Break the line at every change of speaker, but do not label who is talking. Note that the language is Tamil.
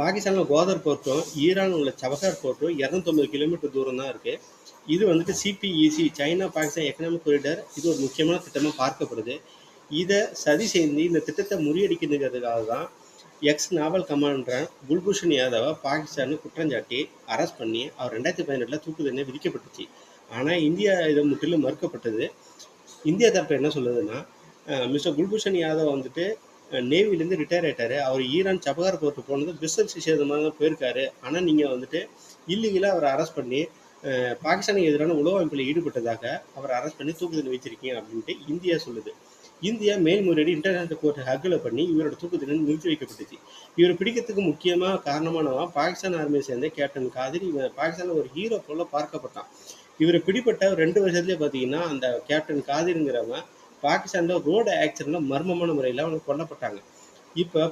பாகிஸ்தானில் கோதர் போர்ட்டும் ஈரான் உள்ள சபஹார் போர்ட்டும் இரநூத்தொம்பது கிலோமீட்டர் தூரம் தான் இருக்குது இது வந்துட்டு CPEC China Pakistan economic corridor இது ஒரு முக்கியமான திட்டமாக பார்க்கப்படுது. இதை சதி செய்து இந்த திட்டத்தை முறியடிக்கிறதுக்காக தான் எக்ஸ் நாவல் கமாண்டர் குல்பூஷன் யாதவை பாகிஸ்தானு குற்றஞ்சாட்டி அரெஸ்ட் பண்ணி அவர் ரெண்டாயிரத்தி பதினெட்டில் தூக்கு தண்டனை விதிக்கப்பட்டுச்சு. ஆனால் இந்தியா இதை முற்றிலும் மறுக்கப்பட்டது. இந்தியா தரப்பு என்ன சொல்லுதுன்னா மிஸ்டர் குல்பூஷன் யாதவ் வந்துட்டு நேவிலேருந்து ரிட்டையர் ஆயிட்டாரு. அவர் ஈரான் சபகார் போர்ட்டு போனது பிஸ்னஸ் விஷயமாக தான் போயிருக்காரு. ஆனால் நீங்கள் வந்துட்டு இல்லீகலாக அவரை அரெஸ்ட் பண்ணி பாகிஸ்தானுக்கு எதிரான உளவு அமைப்பில் ஈடுபட்டதாக அவரை அரெஸ்ட் பண்ணி தூக்கு தண்டனை வச்சிருக்கீங்க அப்படின்ட்டு இந்தியா சொல்லுது. இந்தியா மேல்முறையீடு இன்டர்நேஷனல் கோர்ட் ஹக்கில் பண்ணி இவரோட தூக்கு நிறுத்தி வைக்கப்பட்டுச்சு. இவர் பிடிக்கிறதுக்கு முக்கியமாக காரணமானவன் பாகிஸ்தான் ஆர்மியை சேர்ந்த கேப்டன் காதிர். இவன் பாகிஸ்தானில் ஒரு ஹீரோ போல பார்க்கப்பட்டான். இவர் பிடிப்பட்ட ரெண்டு வருஷத்துலேயே பார்த்தீங்கன்னா அந்த கேப்டன் காதிருங்கிறவன் பாகிஸ்தானில் ரோடு ஆக்சிடென்ட்ல மர்மமான முறையில் அவங்க கொல்லப்பட்டாங்க. இப்போ